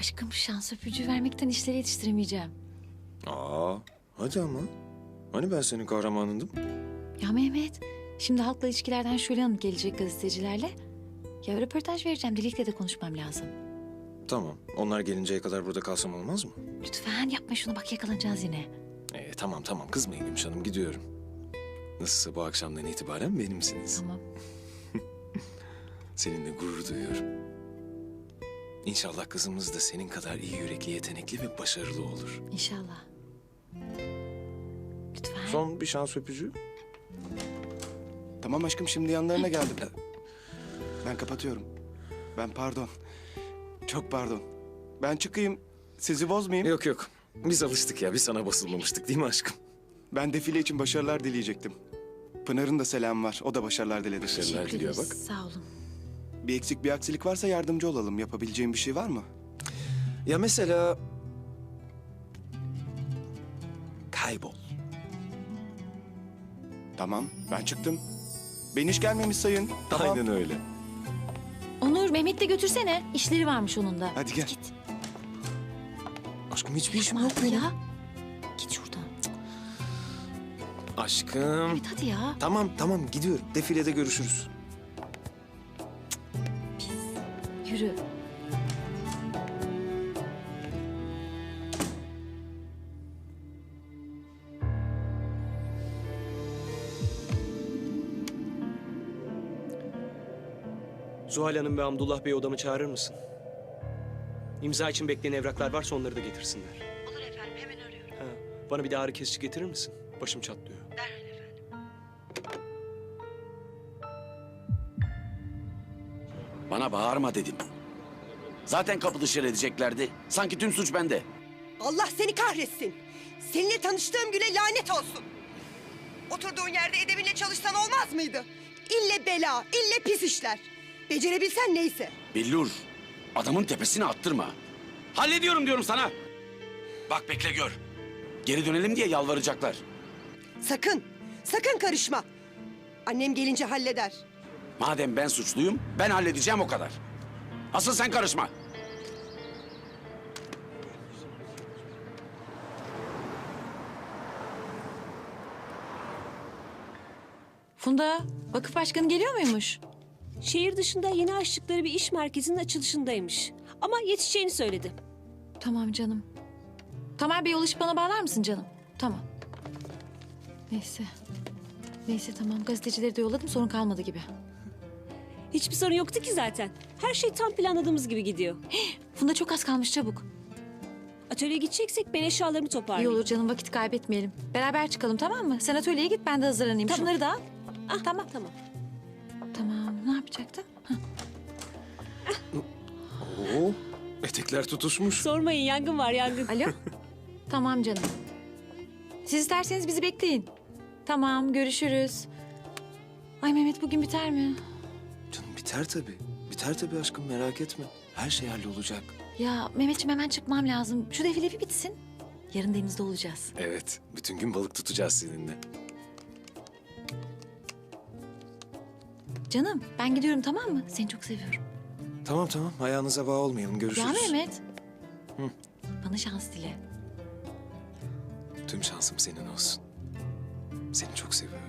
Aşkım şans öpücüğü vermekten işleri yetiştiremeyeceğim. Aa, hadi ama. Hani ben senin kahramanındım? Ya Mehmet, şimdi halkla ilişkilerden Şule Hanım gelecek gazetecilerle. Ya röportaj vereceğim, Dilek'le de konuşmam lazım. Tamam, onlar gelinceye kadar burada kalsam olmaz mı? Lütfen yapma şunu bak yakalanacağız yine. Ee, tamam tamam kızmayın Gümüş Hanım gidiyorum. Nasılsa bu akşamdan itibaren benimsiniz. Tamam. Seninle gurur duyuyorum. İnşallah kızımız da senin kadar iyi yürekli, yetenekli ve başarılı olur. İnşallah. Lütfen. Son bir şans öpücüğü. Tamam aşkım şimdi yanlarına geldim. Ben kapatıyorum. Ben pardon. Çok pardon. Ben çıkayım. Sizi bozmayayım. Yok yok. Biz alıştık ya. Biz sana basılmamıştık değil mi aşkım? Ben defile için başarılar dileyecektim. Pınar'ın da selamı var. O da başarılar diledi. Başarılar. Diliyor bak. Sağ olun. Bir eksik bir aksilik varsa yardımcı olalım. Yapabileceğim bir şey var mı? Ya mesela... Kaybol. Tamam ben çıktım. Ben hiç gelmemiş sayın. Tamam. Aynen öyle. Onur, Mehmet de götürsene. İşleri varmış onun da. Hadi gel. Git. Aşkım hiçbir işim yok hadi benim. ya. Git şuradan. Aşkım. Hadi ya. Tamam tamam gidiyorum. Defilede görüşürüz. Yürü. Zuhal Hanım ve Abdullah Bey odamı çağırır mısın? İmza için bekleyen evraklar varsa onları da getirsinler. Olur efendim hemen arıyorum. Ha, bana bir de ağrı kesici getirir misin? Başım çatlıyor. Derhal Bana bağırma dedim. Zaten kapı dışarı edeceklerdi. Sanki tüm suç bende. Allah seni kahretsin. Seninle tanıştığım güne lanet olsun. Oturduğun yerde edebinle çalışsan olmaz mıydı? İlle bela, ille pis işler. Becerebilsen neyse. Billur, adamın tepesine attırma. Hallediyorum diyorum sana. Bak bekle gör. Geri dönelim diye yalvaracaklar. Sakın, sakın karışma. Annem gelince halleder. Madem ben suçluyum, ben halledeceğim o kadar. Asıl sen karışma. Funda, vakıf başkanı geliyor muymuş? Şehir dışında yeni açtıkları bir iş merkezinin açılışındaymış. Ama yetişeceğini söyledi. Tamam canım. Tamer Bey yol işi bana bağlar mısın canım? Tamam. Neyse. Neyse tamam gazetecileri de yolladım sorun kalmadı gibi. Hiçbir sorun yoktu ki zaten. Her şey tam planladığımız gibi gidiyor. Funda çok az kalmış çabuk. Atölyeye gideceksek ben eşyalarımı İyi toparlayayım. olur canım vakit kaybetmeyelim. Beraber çıkalım tamam mı? Sen atölyeye git ben de hazırlanayım. Tamam. Şunları da al. Ah, Tamam. Tamam. Tamam ne yapacaktım? Hah. Oo, etekler tutuşmuş. Sormayın yangın var yangın. Alo? tamam canım. Siz isterseniz bizi bekleyin. Tamam görüşürüz. Ay Mehmet bugün biter mi? Biter tabii. Biter tabii aşkım merak etme. Her şey hallolacak. Ya Mehmetciğim hemen çıkmam lazım. Şu defile bir bitsin. Yarın denizde olacağız. Evet, bütün gün balık tutacağız seninle. Canım ben gidiyorum tamam mı? Seni çok seviyorum. Tamam tamam, ayağınıza bağ olmayalım. Görüşürüz. Ya Mehmet. Bana şans dile. Tüm şansım senin olsun. Seni çok seviyorum.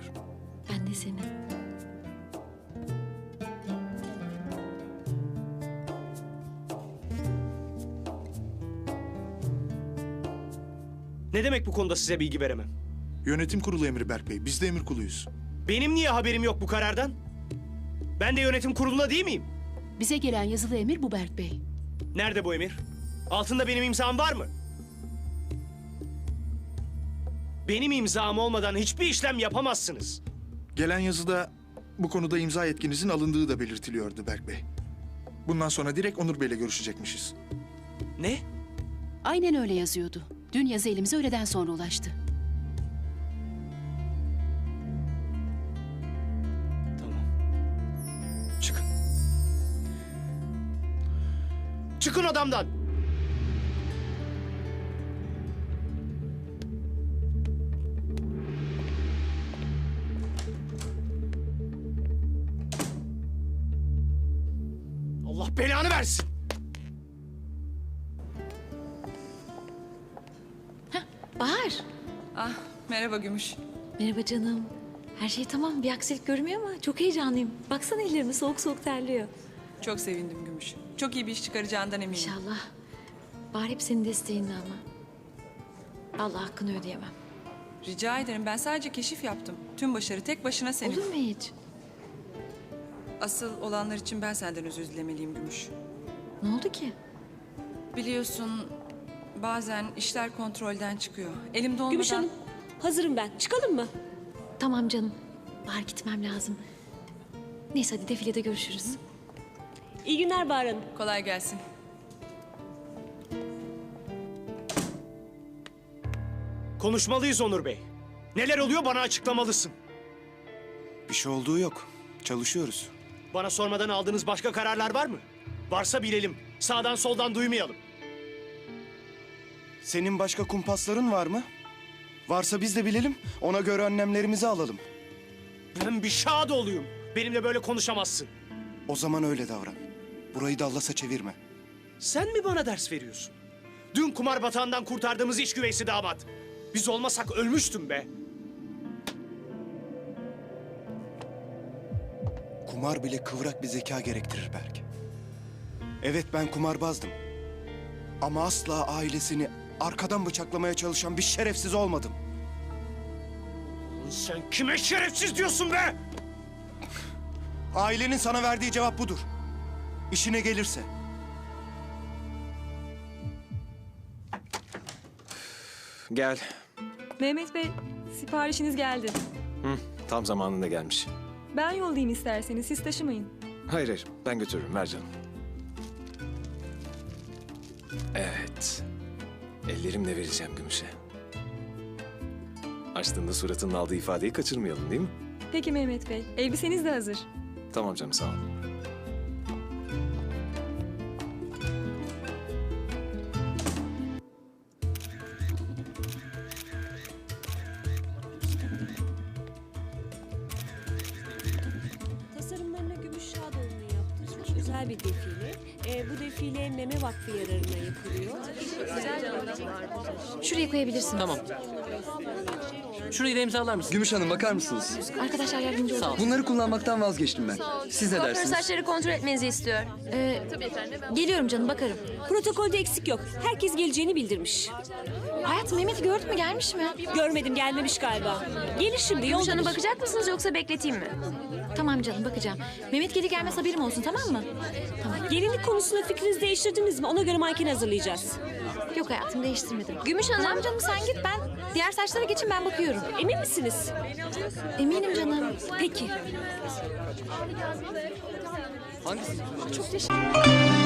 Ben de seni. Ne demek bu konuda size bilgi veremem? Yönetim kurulu emri Berk Bey. Biz de emir kuluyuz. Benim niye haberim yok bu karardan? Ben de yönetim kurulunda değil miyim? Bize gelen yazılı emir bu Berk Bey. Nerede bu emir? Altında benim imzam var mı? Benim imzam olmadan hiçbir işlem yapamazsınız. Gelen yazıda bu konuda imza yetkinizin alındığı da belirtiliyordu Berk Bey. Bundan sonra direkt Onur Bey'le görüşecekmişiz. Ne? Aynen öyle yazıyordu. Dün yazı elimize öğleden sonra ulaştı. Tamam. Çıkın. Çıkın odamdan. Allah belanı versin. Bahar. Ah, merhaba Gümüş. Merhaba canım. Her şey tamam. Bir aksilik görünmüyor ama çok heyecanlıyım. Baksana ellerime soğuk soğuk terliyor. Çok sevindim Gümüş. Çok iyi bir iş çıkaracağından eminim. İnşallah. Bahar hep senin desteğinle ama. Allah hakkını ödeyemem. Rica ederim. Ben sadece keşif yaptım. Tüm başarı tek başına senin. Olur mu hiç? Asıl olanlar için ben senden özür dilemeliyim Gümüş. Ne oldu ki? Biliyorsun bazen işler kontrolden çıkıyor. Elimde olmadan... Gümüş Hanım hazırım ben. Çıkalım mı? Tamam canım. Bahar gitmem lazım. Neyse hadi defilede görüşürüz. İyi günler Bahar Hanım. Kolay gelsin. Konuşmalıyız Onur Bey. Neler oluyor bana açıklamalısın. Bir şey olduğu yok. Çalışıyoruz. Bana sormadan aldığınız başka kararlar var mı? Varsa bilelim. Sağdan soldan duymayalım. Senin başka kumpasların var mı? Varsa biz de bilelim. Ona göre önlemlerimizi alalım. Ben bir şad oluyum. Benimle böyle konuşamazsın. O zaman öyle davran. Burayı Dallas'a çevirme. Sen mi bana ders veriyorsun? Dün kumar batağından kurtardığımız iç güveysi damat. Biz olmasak ölmüştüm be. Kumar bile kıvrak bir zeka gerektirir Berk. Evet ben kumarbazdım. Ama asla ailesini arkadan bıçaklamaya çalışan bir şerefsiz olmadım. Sen kime şerefsiz diyorsun be? Ailenin sana verdiği cevap budur. İşine gelirse. Gel. Mehmet Bey, siparişiniz geldi. Hı, tam zamanında gelmiş. Ben yollayayım isterseniz, siz taşımayın. Hayır hayır ben götürürüm ver canım. Evet. Ellerimle vereceğim Gümüş'e. Açtığında suratının aldığı ifadeyi kaçırmayalım değil mi? Peki Mehmet Bey, elbiseniz de hazır. Tamam canım sağ ol. Tasarımlarına Gümüş Şadoğlu'nun yaptığı çok özel bir defile. Bu defile Meme Vakfı yararına yapılıyor. Şuraya koyabilirsin. Tamam. Şurayı da imzalar mısın? Gümüş Hanım bakar mısınız? Arkadaşlar yardımcı olun. Bunları kullanmaktan vazgeçtim ben. Siz ne dersiniz? saçları kontrol etmenizi istiyor. Ee, geliyorum canım bakarım. Protokolde eksik yok. Herkes geleceğini bildirmiş. Hayatım Mehmet'i gördün mü gelmiş mi? Görmedim gelmemiş galiba. Gelir şimdi Gümüş Hanım bakacak mısınız yoksa bekleteyim mi? Tamam canım bakacağım. Mehmet gelir gelmez haberim olsun tamam mı? Gelinlik konusunda fikrinizi değiştirdiniz mi? Ona göre manken hazırlayacağız. Yok hayatım değiştirmedim. Gümüş Hanım. Tamam canım sen git ben diğer saçlara geçin ben bakıyorum. Emin misiniz? Eminim canım. Peki. Hangisi? Çok teşekkür